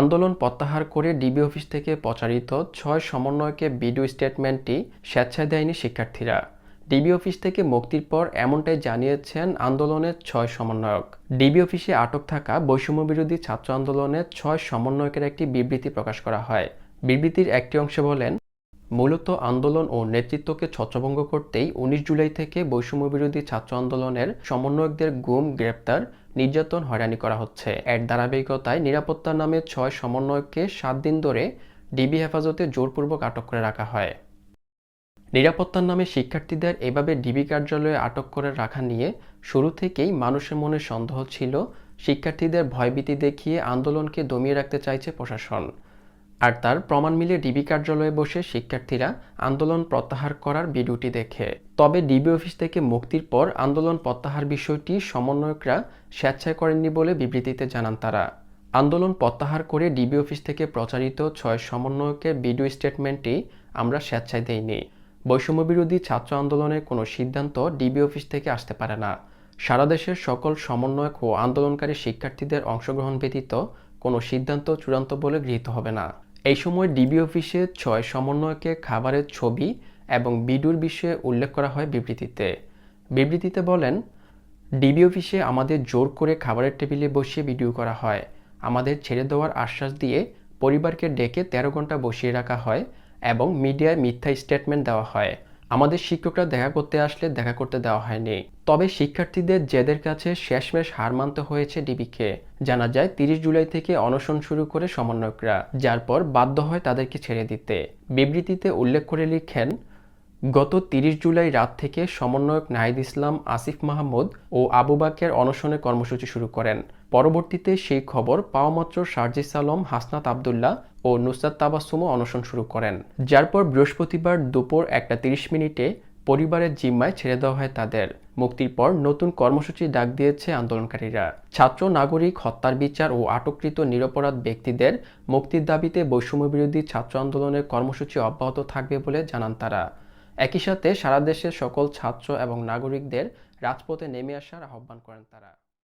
আন্দোলন প্রত্যাহার করে ডিবি অফিস থেকে প্রচারিত ছয় সমন্বয়কে ভিডিও স্টেটমেন্টটি স্বেচ্ছায় দেয়নি শিক্ষার্থীরা। ডিবি অফিস থেকে মুক্তির পর এমনটাই জানিয়েছেন আন্দোলনের ছয় সমন্বয়ক। ডিবি অফিসে আটক থাকা বৈষম্য বিরোধী ছাত্র আন্দোলনের ছয় সমন্বয়কের একটি বিবৃতি প্রকাশ করা হয়। বিবৃতির একটি অংশে বলেন, মূলত আন্দোলন ও নেতৃত্বকে ছত্রভঙ্গ করতেই উনিশ জুলাই থেকে বৈষম্য বিরোধী ছাত্র আন্দোলনের সমন্বয়কদের গুম, গ্রেপ্তার নির্যাতন হয়রানি করা হচ্ছে। এর ধারাবাহিকতায় নিরাপত্তার নামে ছয় সমন্বয়কে সাত দিন ধরে ডিবি হেফাজতে জোরপূর্বক আটক করে রাখা হয়। নিরাপত্তার নামে শিক্ষার্থীদের এভাবে ডিবি কার্যালয়ে আটক করে রাখা নিয়ে শুরু থেকেই মানুষের মনে সন্দেহ ছিল। শিক্ষার্থীদের ভয়ভীতি দেখিয়ে আন্দোলনকে দমিয়ে রাখতে চাইছে প্রশাসন। আর তার প্রমাণ মিলে ডিবি কার্যালয়ে বসে শিক্ষার্থীরা আন্দোলন প্রত্যাহার করার ভিডিওটি দেখে। তবে ডিবি অফিস থেকে মুক্তির পর আন্দোলন প্রত্যাহার বিষয়টি সমন্বয়করা স্বেচ্ছায় করেননি বলে বিবৃতিতে জানান তারা। আন্দোলন প্রত্যাহার করে ডিবি অফিস থেকে প্রচারিত ছয় সমন্বয়কের ভিডিও স্টেটমেন্টটি আমরা স্বেচ্ছায় দেইনি। বৈষম্য বিরোধী ছাত্র আন্দোলনের কোনো সিদ্ধান্ত ডিবি অফিস থেকে আসতে পারে না। সারা দেশের সকল সমন্বয়ক ও আন্দোলনকারী শিক্ষার্থীদের অংশগ্রহণ ব্যতীত কোনো সিদ্ধান্ত চূড়ান্ত বলে গৃহীত হবে না। এই সময় ডিবি অফিসে ছয় সমন্বয়কে খাবারের ছবি এবং বিডুর বিষয়ে উল্লেখ করা হয় বিবৃতিতে। বিবৃতিতে বলেন ডিবি অফিসে আমাদের জোর করে খাবারের টেবিলে বসিয়ে ভিডিও করা হয়। আমাদের ছেড়ে দেওয়ার আশ্বাস দিয়ে পরিবারকে ডেকে তেরো ঘণ্টা বসিয়ে রাখা হয় এবং মিডিয়ায় মিথ্যা স্টেটমেন্ট দেওয়া হয়। আমাদের শিক্ষকরা দেখা করতে আসলে দেখা করতে দেওয়া হয়নি। তবে শিক্ষার্থীদের জেদের কাছে শেষমেশ হার মানতে হয়েছে ডিবিকে। জানা যায়, তিরিশ জুলাই থেকে অনশন শুরু করে সমন্বয়করা, যার পর বাধ্য হয় তাদেরকে ছেড়ে দিতে। বিবৃতিতে উল্লেখ করে লিখেন, গত তিরিশ জুলাই রাত থেকে সমন্বয়ক নাহিদ ইসলাম, আসিফ মাহমুদ ও আবু বাকের অনশনের কর্মসূচি শুরু করেন। পরবর্তীতে সেই খবর পাওয়ামাত্র শারজিস আলম, হাসনাত আবদুল্লাহ ও নুসরাত তাবাসুমও অনশন শুরু করেন, যার পর বৃহস্পতিবার দুপুর একটা তিরিশ মিনিটে পরিবারের জিম্মায় ছেড়ে দেওয়া হয় তাদের। মুক্তির পর নতুন কর্মসূচি ডাক দিয়েছে আন্দোলনকারীরা। ছাত্র, নাগরিক, হত্যার বিচার ও আটককৃত নিরপরাধ ব্যক্তিদের মুক্তির দাবিতে বৈষম্য বিরোধী ছাত্র আন্দোলনের কর্মসূচি অব্যাহত থাকবে বলে জানান তারা। একই সাথে সারা দেশের সকল ছাত্র এবং নাগরিকদের রাজপথে নেমে আসার আহ্বান করেন তারা।